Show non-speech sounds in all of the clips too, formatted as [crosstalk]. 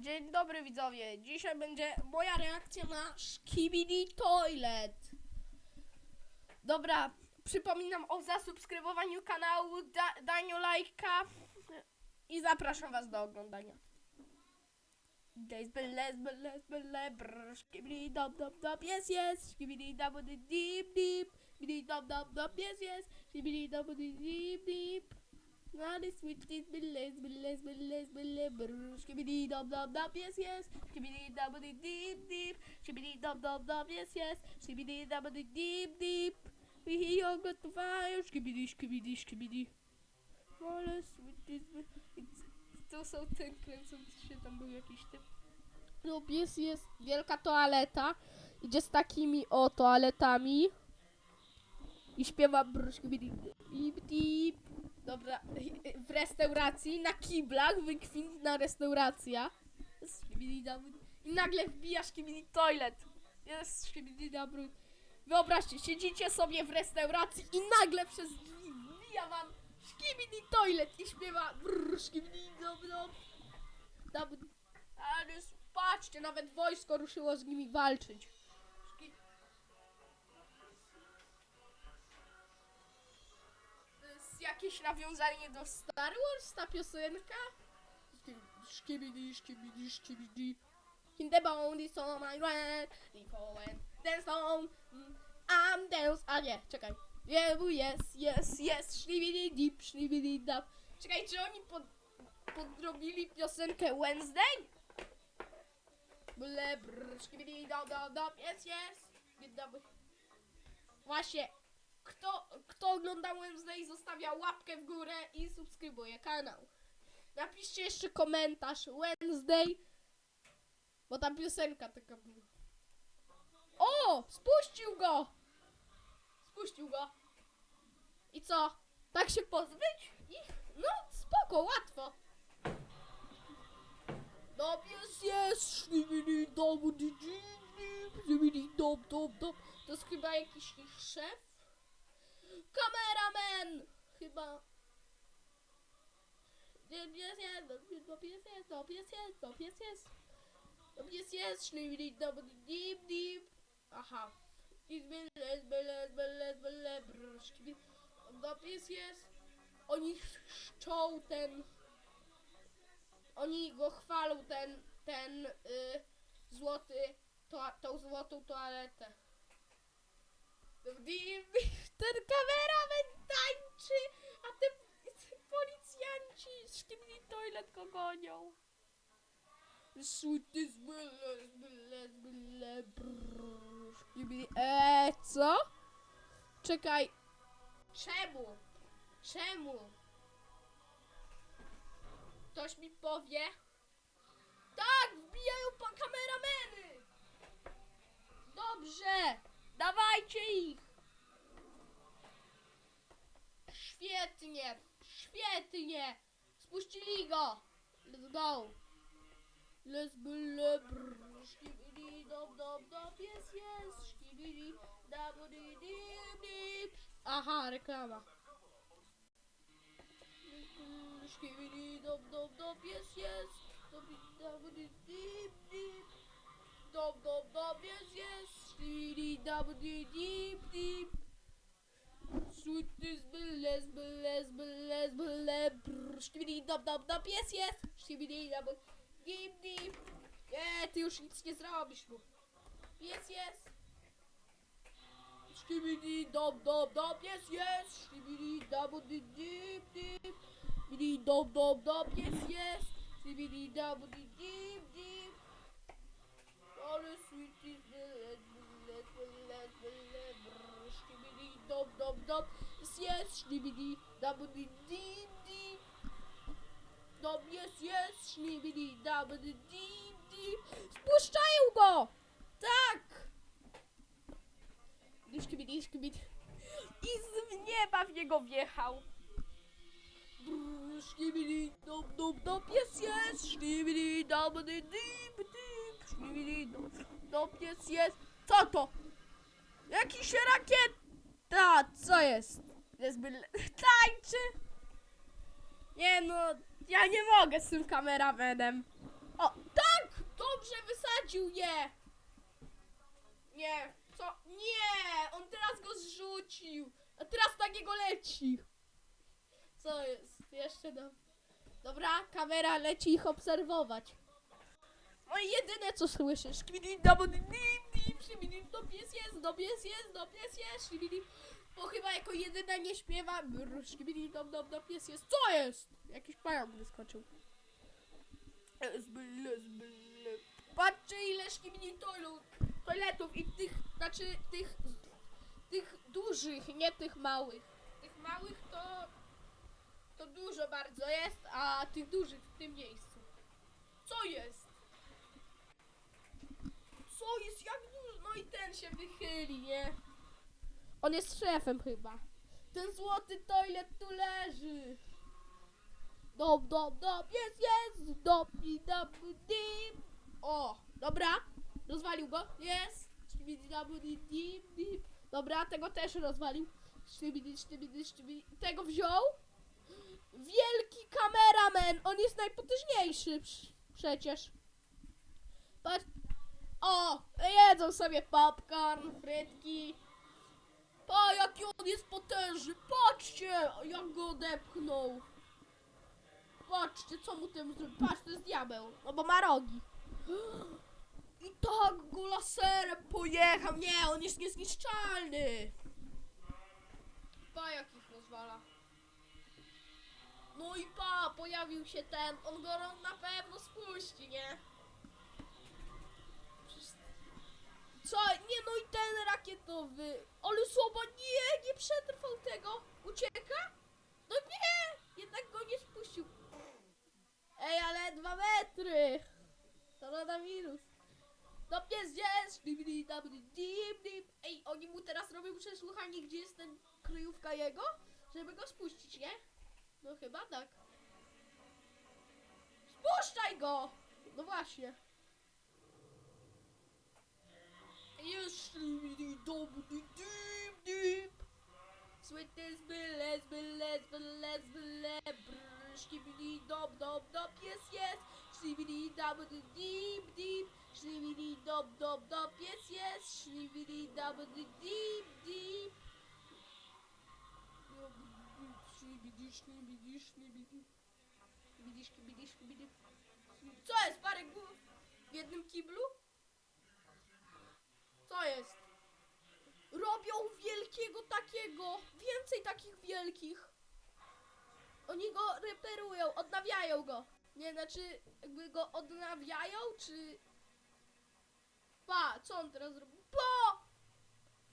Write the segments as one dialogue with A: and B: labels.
A: Dzień dobry widzowie. Dzisiaj będzie moja reakcja na Skibidi Toilet. Dobra, przypominam o zasubskrybowaniu kanału, da, daniu lajka i zapraszam was do oglądania. Dop dop dop, yes yes, skibidi dop dip dip, skibidi dop dop dop, yes yes, skibidi dop dip dip dip. Not as sweet as billes, billes, billes, billes, brr, skibidi dop dop dop, yes yes, dip dip, skibidi dop dop dop, yes yes, dip dip dip. We hear. Ale To są ten kręcący się, tam był jakiś typ. No pies jest wielka toaleta, idzie z takimi o toaletami i śpiewa brr, skibidi, dip, dip. Dobra, w restauracji, na kiblach, wykwintna restauracja. I nagle wbijasz skibidi toilet. Jest dabud. Wyobraźcie, siedzicie sobie w restauracji i nagle przez drzwi wbija wam skibidi toilet i śpiewa brrr, skibidi dabud. Dabud. Ale patrzcie, nawet wojsko ruszyło z nimi walczyć. Jakieś nawiązanie do Star Wars, ta piosenka? Skibidi, skibidi, skibidi. In the bone is on my red, and dance on, I'm dance, a nie, czekaj. Yeah, yes, yes, yes, szlibidi dip, szlibidi dap. Czekaj, czy oni pod, podrobili piosenkę Wednesday? Ble, brr, szlibidi dap, dap, dap, yes, yes. Właśnie, kto, kto ogląda Wednesday, zostawia łapkę w górę i subskrybuje kanał. Napiszcie jeszcze komentarz Wednesday, bo ta piosenka taka była. O! Spuścił go! Spuścił go. I co? Tak się pozbyć? Ich? No, spoko, łatwo. No pies jest, szlibidi dop dop dop. To jest chyba jakiś ich szef? Kameraman! Chyba. Pies jest, no pies jest, no pies jest, no pies jest. No pies jest, dobu di dip dip. Aha. I zbyle, zbyle, zbyle, zbyle, szlibidi. No pies jest. Oni czczą ten. Oni go chwalą, ten, ten y, złoty, to, tą złotą toaletę. Ten kameraman tańczy, a te policjanci z szkibli toilet go gonią. Sweety zbyle, zbyle, zbyle, brrr. Eee, co? Czekaj. Czemu? Czemu? Ktoś mi powie? Tak, wbijają po kamerameny! Dobrze! Dawajcie ich! Świetnie! Świetnie! Spuścili go! Let's go! Let's byle brr, szkibidi yes yes, szkibidi dabudi dip. Aha, reklama. Szkibidi dop dop, yes yes, dobi dabudi dip dip. Dop, yes yes, szkibidi dabudi. Brr, szkibidi dop dop dop, yes yes, szkibidi dabudi dip dip. Nie, ty już nic nie zrobisz mu. Jest, jest. Skibidi dop dop dop, jest, jest. Skibidi double di dip dip. Skibidi dop dop dop, jest, jest. Skibidi double di dip dip. Ale sweet is the bullet, bullet, bullet, brr. Skibidi dop dop dop, jest, jest. Skibidi double di dip dip. Dop, jest, jest. Skibidi double di dip. Spuszczają go! Tak! Szkibidi, szkibidi. I z nieba w niego wjechał. Dop, jest, jest. Dop, jest, jest. Co to? Jakiś rakieta! Co jest? Byle... [laughs] Tańczy! Nie no, ja nie mogę z tym kameramenem. O, tak! dobrze, wysadził je! Nie, co? Nie! On teraz go zrzucił! A teraz na niego leci! Co jest? Jeszcze do... Dobra, kamera leci ich obserwować. No i jedyne co słyszysz. Szkwidim, dam, dim, dim, szkibidim, do pies jest, do jest, do jest. Bo chyba jako jedyna nie śpiewa. brr, Szkibidim, dom, dom, do pies jest. Co jest? Jakiś pająk wyskoczył. Zbyle, zbyle. Patrzcie ile szkibidim toilu- toiletów i tych, znaczy tych, tych dużych, nie tych małych. Tych małych to, to dużo bardzo jest, a tych dużych w tym miejscu. Co jest? Co jest? Jak dużo? No i ten się wychyli, nie? On jest szefem chyba. Ten złoty toilet tu leży. Dop, dop, dop, jest, jest, dop, i dop, dim. O, dobra, rozwalił go, jest. Dim, dim. Dobra, tego też rozwalił. Sztibidi, sztibidi, sztibidi. Tego wziął. Wielki kameraman, on jest najpotężniejszy prz- przecież. Patrz. O, jedzą sobie popcorn, frytki. Pa, jaki on jest potężny. Patrzcie, jak go odepchnął. Patrzcie, co mu tym zrobił. Patrz, to jest diabeł. No bo ma rogi. [gasps] I tak go laserem pojechał. Nie, on jest niezniszczalny. Pa, jak ich rozwala. No i pa, pojawił się ten. On go na pewno spuści, nie? Przecież- Co? Nie, no i ten rakietowy. Ale słowa, nie, nie przetrwał tego. Ucieka? No nie, jednak go nie spuścił. Ej, ale dwa metry. Koronawirus. No pies jest. Dibidi, dabidi, dim, dim. Ej, oni mu teraz robią przesłuchanie, gdzie jest ten kryjówka jego, żeby go spuścić, nie? No chyba tak. Spuszczaj go! No właśnie. Już szli dobu dim dim. Słyty zbyle, zbyle, zbyle, zbyle, brr, szkibidi, dop, dop, dop, jest, jest, szkibidi, dabu, di, dim, dim, szkibidi, dop, dop, dop, jest, jest, szkibidi, dabu, di, dim, dim. Szkibidi, szkibidi, szkibidi, szkibidi, szkibidi, szkibidi. Co jest, parę głów w jednym kiblu? Co jest? Robią wielkiego takiego. Więcej takich wielkich. Oni go reperują, odnawiają go. Nie, znaczy jakby go odnawiają, czy... Pa, co on teraz robi? Pa!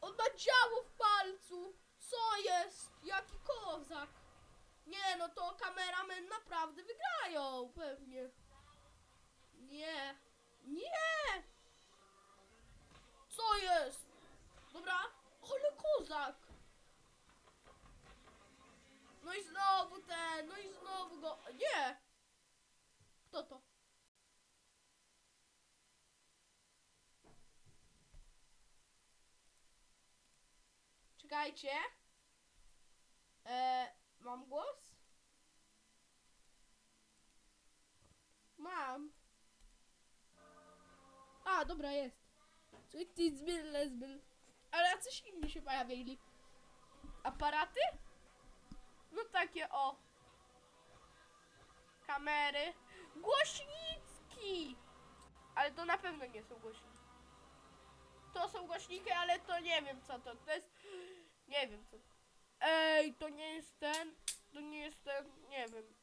A: On ma działo w palcu. Co jest? Jaki kozak. Nie, no to kameramen naprawdę wygrają, pewnie. Nie. Nie! Jest? Dobra, ale kozak! No i znowu ten, no i znowu go. Nie! Kto to? Czekajcie. E, mam głos? Mam. A, dobra, jest. Zbyl, lesbyl. Ale jacyś inni się pojawili. Aparaty? No takie o. Kamery. Głośniki! Ale to na pewno nie są głośniki. To są głośniki, ale to nie wiem co to. To jest... Nie wiem co. Ej, to nie jest ten. To nie jest ten. Nie wiem.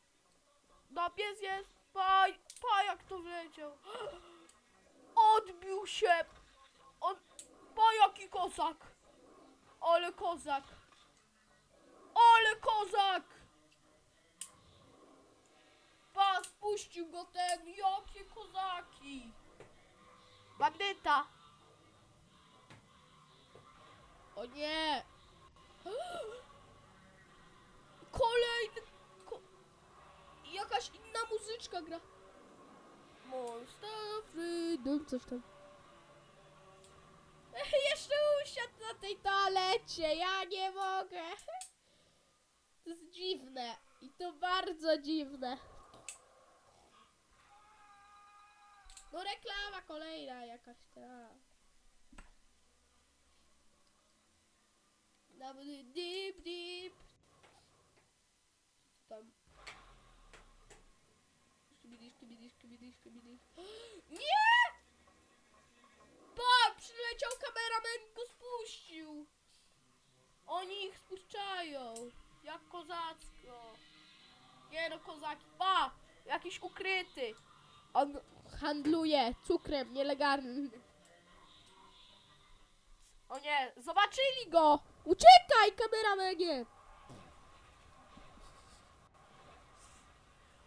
A: No pies jest. Pa, pa jak to wleciał. [gasps] Odbił się. On... Pa jaki kozak. Ale kozak. Ale kozak. Pa spuścił go ten. Jakie kozaki. Bandyta. O nie. [gasps] Kolejny. Ko jakaś inna muzyczka gra. Monster Freedom, coś tam. [laughs] Jeszcze usiadł na tej toalecie, ja nie mogę. [laughs] To jest dziwne i to bardzo dziwne. No reklama kolejna jakaś ta. Dip dip. Tam? [gasps] [gasps] Nie! Pa! Przyleciał kameraman i go spuścił. Oni ich spuszczają. Jak kozacko. Nie no, kozaki. Pa! Jakiś ukryty. On handluje cukrem nielegalnym. O nie, zobaczyli go! Uciekaj, kameramanie!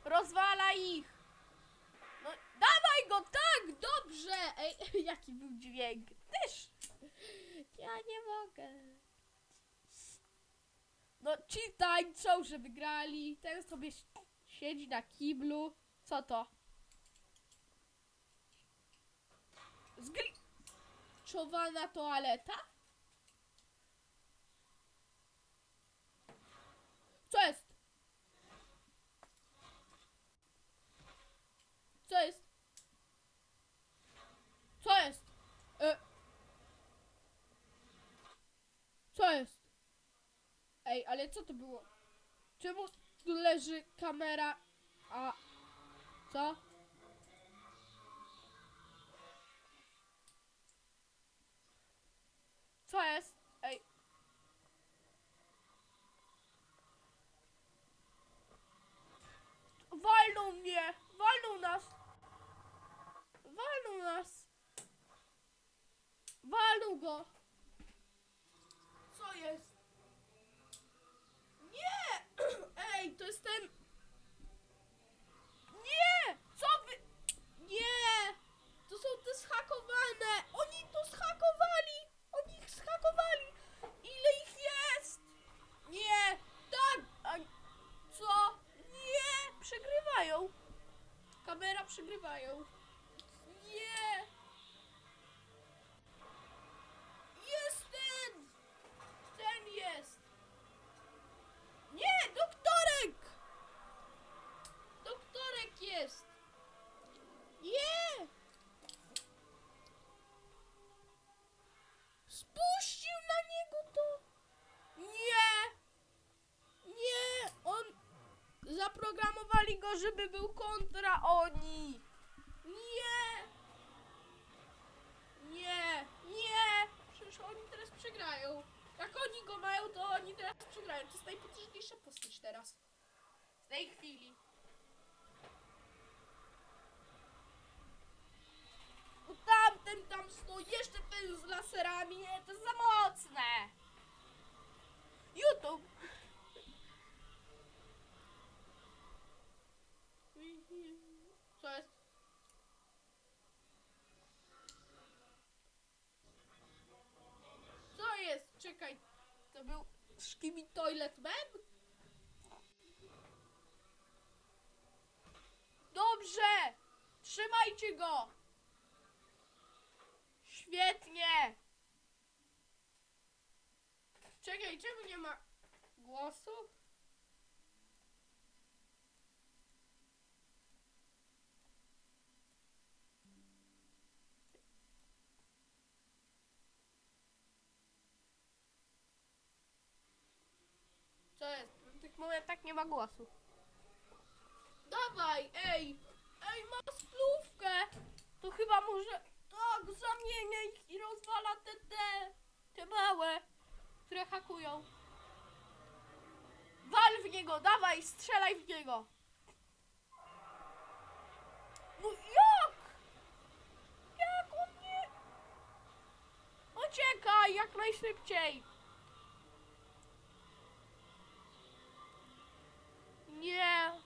A: Rozwala ich! No, dawaj go, tak, dobrze! Ej, [laughs] jaki był dźwięk? Też! Ja nie mogę. No, ci tańczą, że wygrali. Ten sobie si- siedzi na kiblu. Co to? Zgliczowana toaleta? Co jest? Co jest? Co jest? E. Co jest? Ej, ale co to było? Czemu tu leży kamera? A. Co? Co jest? Ej. Walną mnie! Walną nas! Walną nas! Walną go! Co jest? Nie! Ej, to jest ten... Nie! Co wy... Nie! To są te zhakowane! Oni to zhakowali! Oni ich zhakowali! Ile ich jest? Nie! Tak! A... Co? Nie! Przegrywają! Kamera przegrywają! Zaprogramowali go, żeby był kontra oni! Nie! Nie! Nie! Przecież oni teraz przegrają. Jak oni go mają, to oni teraz przegrają. To jest najpotężniejsza postać teraz. W tej chwili. Bo tamten tam stoi, jeszcze ten z laserami, nie, to jest za mocne. YouTube. Czekaj. To był Szkimi Toilet Man? Dobrze! Trzymajcie go! Świetnie! Czekaj, czemu nie ma głosu? Co jest? W tych momentach nie ma głosu. Dawaj, ej! Ej, ma spluwkę! To chyba może... Tak, zamienia ich i rozwala te, te... Te małe, które hakują. Wal w niego, dawaj, strzelaj w niego! No jak? Jak on nie... Uciekaj, jak najszybciej! Nie.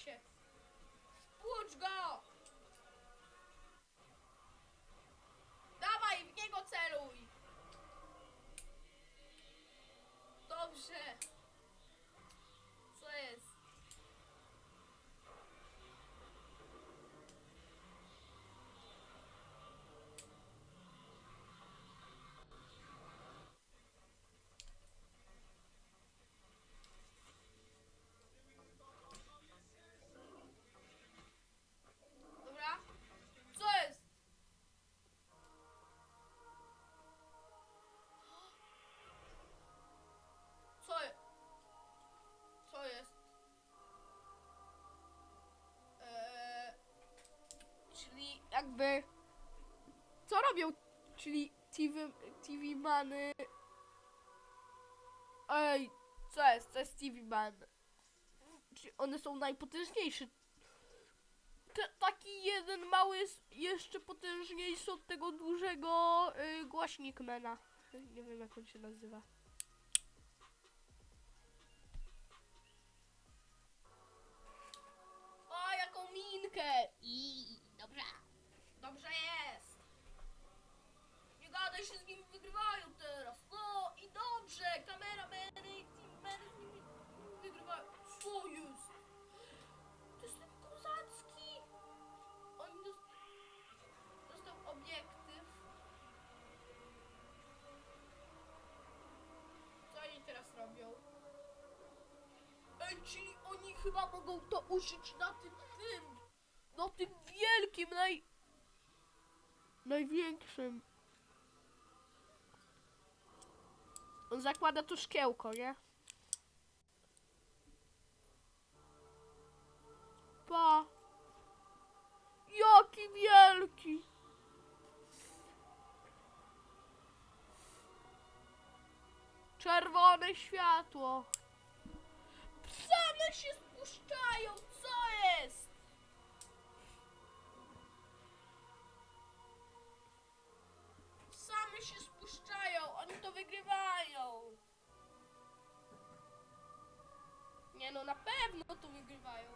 A: się! Spłucz go! Dawaj, w niego celuj! Dobrze! Robią? Czyli TV, TV Many... Ej, co jest? Co jest TV Man? Czy one są najpotężniejsze? Taki jeden mały jest jeszcze potężniejszy od tego dużego y, głośnikmana. Nie wiem jak on się nazywa. Chyba mogą to użyć na tym tym. Na tym wielkim, naj... Największym. On zakłada tu szkiełko, nie? Pa. Jaki wielki. Czerwone światło. Same się spuszczają, co jest? Same się spuszczają, oni to wygrywają. Nie no, na pewno to wygrywają.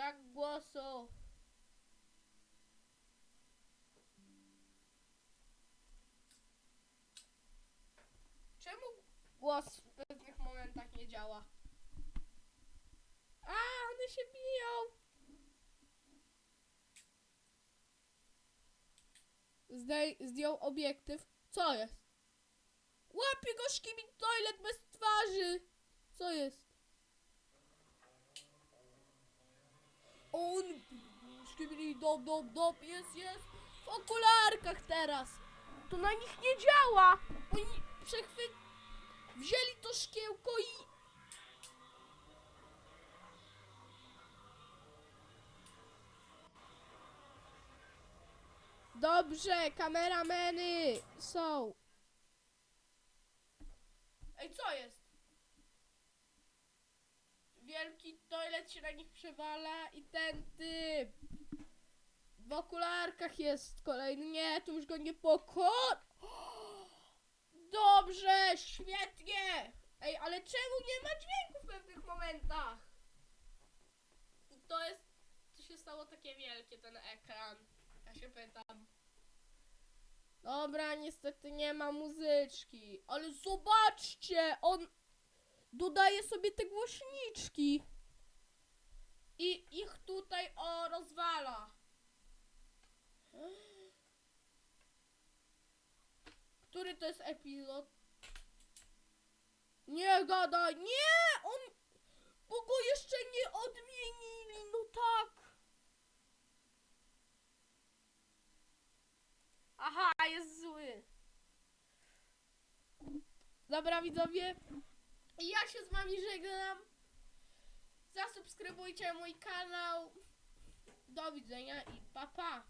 A: Brak głosu. Czemu głos w pewnych momentach nie działa? A, one się biją. Zdej, zdjął obiektyw. Co jest? Łapie go szkimin toilet bez twarzy. Co jest? On szkibili dop dop dop jest jest w okularkach teraz. To na nich nie działa. Oni przechwyt wzięli to szkiełko i Dobrze, kamerameny są. Ej, co jest? Wielki toilet się na nich przewala i ten typ. W okularkach jest kolejny. Nie, to już go nie pokon. [gasps] Dobrze, świetnie. Ej, ale czemu nie ma dźwięku w pewnych momentach? I to jest. Co się stało takie wielkie, ten ekran? Ja się pytam. Dobra, niestety nie ma muzyczki. Ale zobaczcie, on dodaje sobie te głośniczki. I ich tutaj o rozwala. Który to jest epizod? Nie gadaj, nie! On. Bo go jeszcze nie odmienili, no tak. Aha, jest zły. Dobra, widzowie. Ja się z wami żegnam. Zasubskrybujcie mój kanał. Do widzenia i pa pa.